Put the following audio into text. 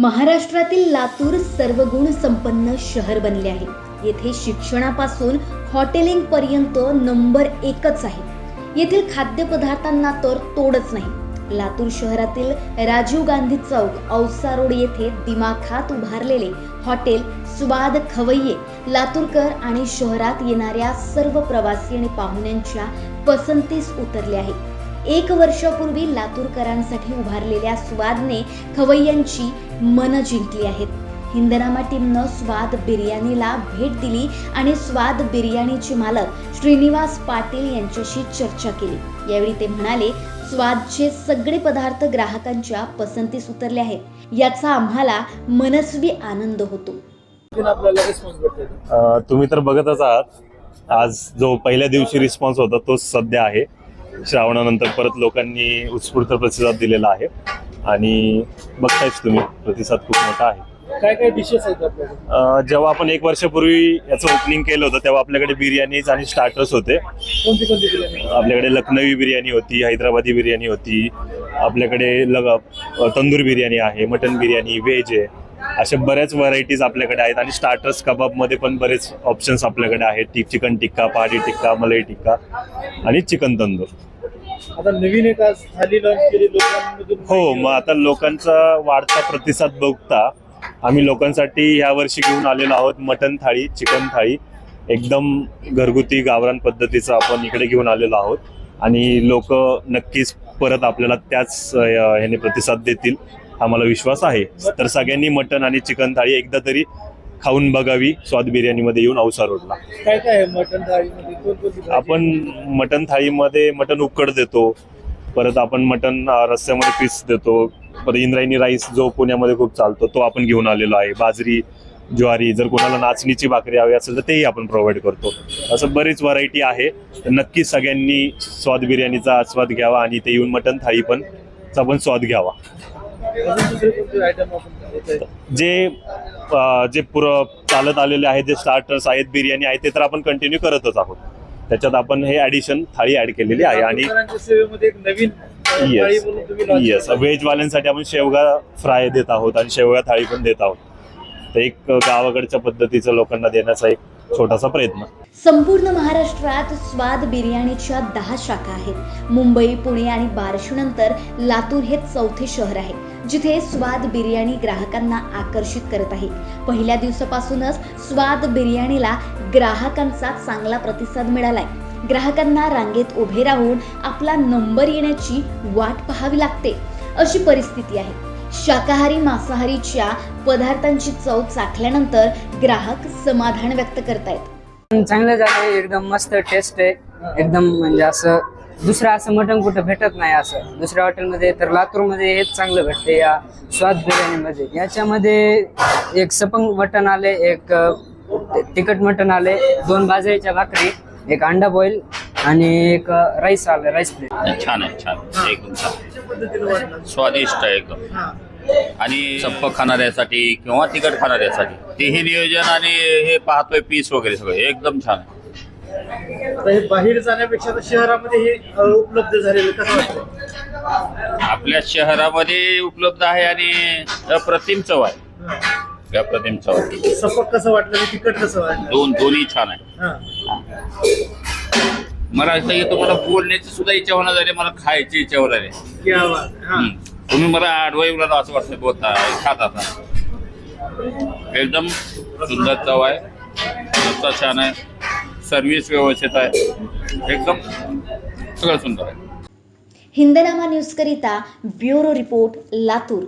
महाराष्ट्रातील लातूर सर्वगुण संपन्न शहर बनले आहे. येथे शिक्षणापासून हॉटेलिंग पर्यंत नंबर एकच आहे. येथील खाद्यपदार्थांना तर तोडच नाही. लातूर शहरातील राजीव गांधी चौक औसा रोड येथे दिमाखात उभारलेले हॉटेल स्वाद खवय्ये लातूरकर आणि शहरात येणाऱ्या सर्व प्रवासी आणि पाहुण्यांच्या पसंतीस उतरले आहे. एक वर्षापूर्वी लातूरकरांसाठी उभारलेल्या स्वादने खवय्यांची मनं जिंकली आहेत. हिंदनामा टीमनं स्वाद बिर्याणीला भेट दिली आणि स्वाद बिर्याणीचे मालक श्रीनिवास पाटील यांच्याशी चर्चा केली. यावेळी ते म्हणाले स्वादचे सगळे पदार्थ ग्राहकांच्या पसंतीस उतरले आहेत. याचा आम्हाला मनस्वी आनंद होतो. तुम्ही तर बघतच आहात. आज जो पहिल्या दिवशी रिस्पॉन्स होता तोच सध्या आहे. श्रावणानंतर परत लोकांनी उत्स्फूर्त प्रतिसाद दिलेला आहे. आणि बघतायच तुम्ही प्रतिसाद खूप मोठा आहे. काय काय डिशेस आहेत आपल्याकडे? अ, जेव्हा आपण एक वर्षापूर्वी याचं ओपनिंग केलं होतं तेव्हा आपल्याकडे बिर्याणीज आणि स्टार्टर्स होते. कोणती कोणती बिर्याणी? आपल्याकडे लखनवी बिर्याणी होती हैदराबादी बिर्याणी होती. आपल्याकडे लग तंदूर बिर्याणी आहे मटन बिर्याणी व्हेज आहे. अशा बऱ्याच व्हरायटीज आपल्याकडे आहेत. आणि स्टार्टर्स कबाबमध्ये पण बरेच ऑप्शन्स आपल्याकडे आहेत. चिकन टिक्का पहाडी टिक्का मलाई टिक्का आणि चिकन तंदूर. आता नवीन एक आज थाली लॉन्च केली लोकांमधून हो मग आता लोकांचा वाढता प्रतिसाद बघता आम्ही लोकांसाठी ह्या वर्षी घेऊन आलेलो आहोत मटन थाळी चिकन थाळी. एकदम घरगुती गावरान पद्धतीचं आपण इकडे घेऊन आलेलो आहोत. आणि लोक नक्कीच परत आपल्याला त्याच ह्याने प्रतिसाद देतील. हा मला विश्वास आहे. तर सगळ्यांनी मटन आणि चिकन थाळी एकदा तरी खाऊन बघावी स्वाद बिर्याणीमध्ये येऊन औसा रोडला. काय काय आहे मटन थाळीमध्ये? कोणकोणती भाजी? आपण मटन थाळीमध्ये मटन उकड देतो परत आपण मटन अ, रस्स्यामध्ये पीस देतो परत इंद्रायणी राईस जो पुण्यामध्ये खूप चालतो तो आपण घेऊन आलेलो आहे. बाजरी ज्वारी जर कोणाला नाचणीची भाकरी हवी असेल तर तेही आपण प्रोव्हाइड करतो. असं बरीच व्हरायटी आहे. तर नक्कीच सगळ्यांनी स्वाद बिर्याणीचा आस्वाद घ्यावा आणि ते येऊन मटन थाळी पण चा पण स्वाद घ्यावा. अजून दुसरे कोणते आयटम आपण येत आहे? जे जे पुरं चालत आलेले आहेत जे स्टार्टर्स आहेत बिर्याणी आहे ते तर आपण कंटिन्यू करतच आहोत. त्याच्यात आपण हे ॲडिशन थाळी ऍड केलेली आहे आणि डॉक्टरांच्या सेवेमध्ये एक नवीन अ, थाळी येस म्हणून तुम्ही launch येस. व्हेजवाल्यांसाठी आपण शेवगा फ्राय देत आहोत आणि शेवगा थाळी पण देत आहोत. तर एक गावाकडच्या पद्धतीचं लोकांना देण्याचा एक छोटासा प्रयत्न. संपूर्ण महाराष्ट्रात स्वाद बिर्याणीच्या दहा शाखा आहेत. मुंबई पुणे आणि बार्शीनंतर लातूर हे चौथे शहर आहे. जिथे स्वाद बिर्याणी ग्राहकांना आकर्षित करत आहे. पहिल्या दिवसापासूनच स्वाद बिर्याणीला ग्राहकांचा चांगला प्रतिसाद मिळालाय. ग्राहकांना रांगेत उभे राहून आपला नंबर येण्याची वाट पाहावी लागते अशी परिस्थिती आहे. शाकाहारी मांसाहारीच्या पदार्थांची चव चाखल्यानंतर ग्राहक समाधान व्यक्त करतायत. चांगलं झालं एकदम मस्त टेस्ट आहे. एकदम म्हणजे असं दुसरं असं मटण कुठं भेटत नाही असं. दुसऱ्या हॉटेलमध्ये तर लातूरमध्ये हेच चांगलं भेटते या स्वाद बिर्याणीमध्ये. याच्यामध्ये एक सपंग मटण आले एक तिखट मटण आले दोन बाजरीच्या भाकरी एक अंडा बॉईल आणि एक राईस आलं राईस प्लेट छान आहे छान एकदम स्वादिष्ट आहे एकदम. आणि चप्प खाणाऱ्यासाठी किंवा तिखट खाणाऱ्यासाठी ते हे नियोजन आणि हे पाहतोय पीस वगैरे सगळं. एकदम छान हे बाहेर जाण्यापेक्षा आता शहरामध्ये हे उपलब्ध झालेलं कसं वाटतं? आपल्या शहरामध्ये उपलब्ध आहे आणि अप्रतिम चव आहे. अप्रतिम चव आहे. सपक कसं वाटलं आणि तिखट कसं वाटलं? दोन दोन्ही छान आहे. हा. मला असं येतो मला बोलण्याची सुद्धा इच्छा होणार झाली मला खायची इच्छा होणार आहे. क्या बात आहे. हा. हम्म. तुम्ही मला आडवाई उलट असं वाटतं बोलता खात आता. एकदम सुंदर चव आहे. रस्ता छान आहे. सर्व्हिस व्यवस्थित आहे. एकदम सगळं सुंदर आहे. हिंदनामा न्यूजकरिता ब्युरो रिपोर्ट लातूर.